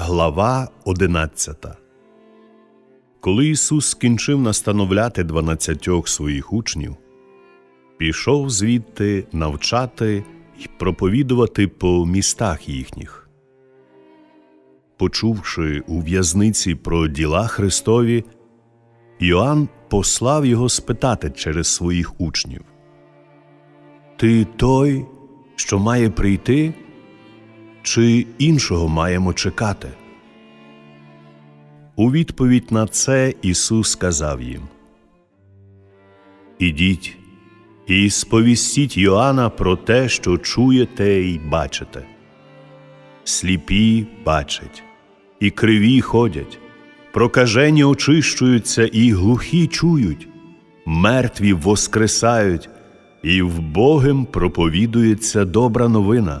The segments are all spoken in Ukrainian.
Глава 11 Коли Ісус скінчив настановляти дванадцятьох своїх учнів, пішов звідти навчати й проповідувати по містах їхніх. Почувши у в'язниці про діла Христові, Йоанн послав його спитати через своїх учнів Ти той, що має прийти? Чи іншого маємо чекати? У відповідь на це Ісус сказав їм Ідіть і сповістіть Йоанна про те, що чуєте й бачите. Сліпі бачать, і криві ходять, прокажені очищуються, і глухі чують, мертві воскресають, і вбогим проповідується добра новина.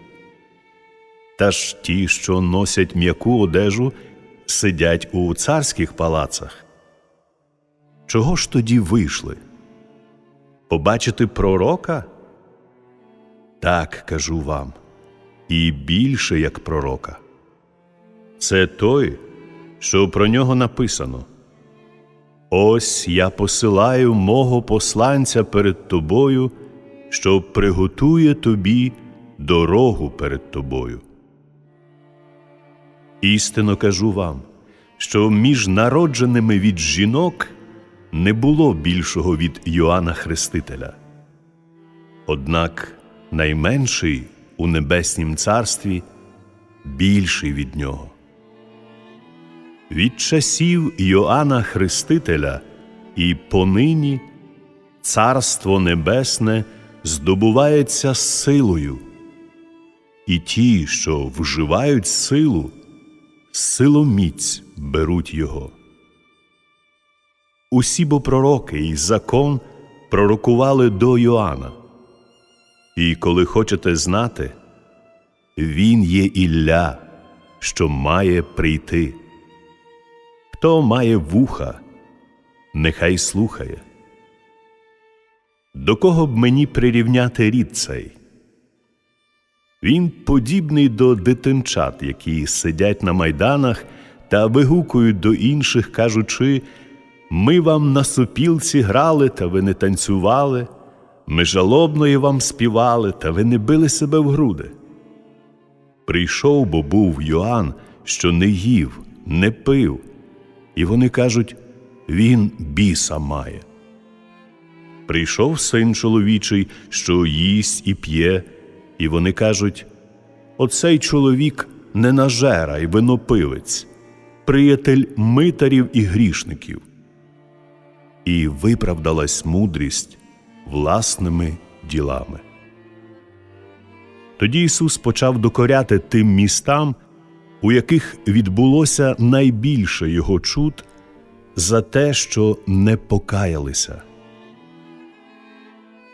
Та ж ті, що носять м'яку одежу, сидять у царських палацах. Чого ж тоді вийшли? Побачити пророка? Так кажу вам, і більше як пророка. Це той, що про нього написано. Ось я посилаю мого посланця перед тобою, що приготує тобі дорогу перед тобою. Істинно кажу вам, що між народженими від жінок не було більшого від Йоанна Хрестителя. Однак найменший у небеснім царстві більший від нього. Від часів Йоанна Хрестителя і понині Царство Небесне здобувається силою, і ті, що вживають силу, силоміць беруть його. Усі бо пророки і закон пророкували до Йоанна. І коли хочете знати, він є Ілля, що має прийти. Хто має вуха, нехай слухає. До кого б мені прирівняти рід цей? Він подібний до дитинчат, які сидять на майданах та вигукують до інших, кажучи Ми вам на супілці грали, та ви не танцювали, ми жалобної вам співали, та ви не били себе в груди. Прийшов, бо був Йоанн, що не їв, не пив, і вони кажуть Він біса має. Прийшов син чоловічий, що їсть і п'є. І вони кажуть оцей чоловік ненажера й винопивець, приятель митарів і грішників. І виправдалась мудрість власними ділами. Тоді Ісус почав докоряти тим містам, у яких відбулося найбільше Його чуд за те, що не покаялися.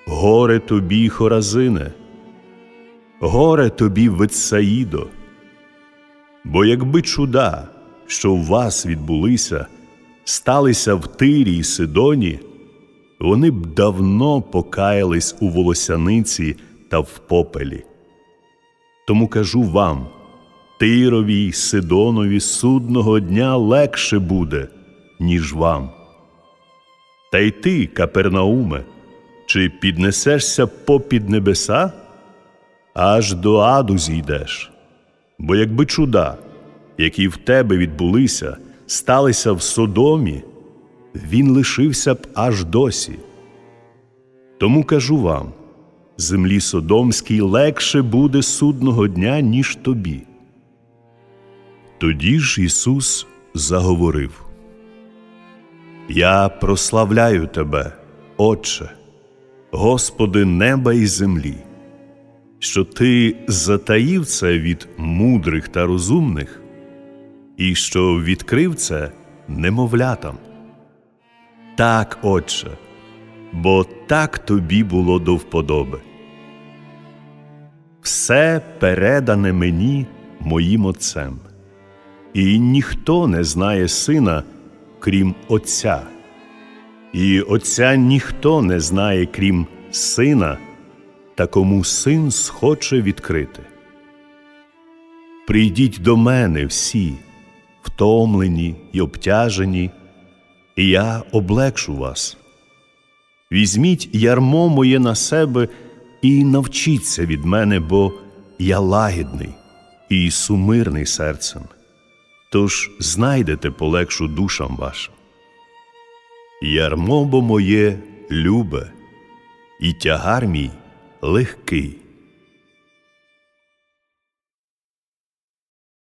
Горе тобі, Хоразине! Горе тобі, Витсаїдо, бо якби чуда, що в вас відбулися, сталися в Тирі й Сидоні, вони б давно покаялись у волосяниці та в попелі. Тому кажу вам Тирові й Сидонові судного дня легше буде, ніж вам. Та й ти, Капернауме, чи піднесешся попід небеса? Аж до аду зійдеш. Бо якби чуда, які в тебе відбулися, сталися в Содомі, він лишився б аж досі. Тому кажу вам землі Содомській легше буде судного дня, ніж тобі. Тоді ж Ісус заговорив Я прославляю Тебе, Отче, Господи неба і землі що ти затаїв це від мудрих та розумних, і що відкрив це немовлятам. Так, Отче, бо так тобі було до вподоби. Все передане мені моїм Отцем, і ніхто не знає сина, крім Отця, і Отця ніхто не знає, крім сина, та кому син схоче відкрити. Прийдіть до мене всі, втомлені й обтяжені, і я облегшу вас. Візьміть ярмо моє на себе і навчіться від мене, бо я лагідний і сумирний серцем. Тож знайдете полегшу душам вашим. Ярмо бо моє любе, і тягар мій легкий.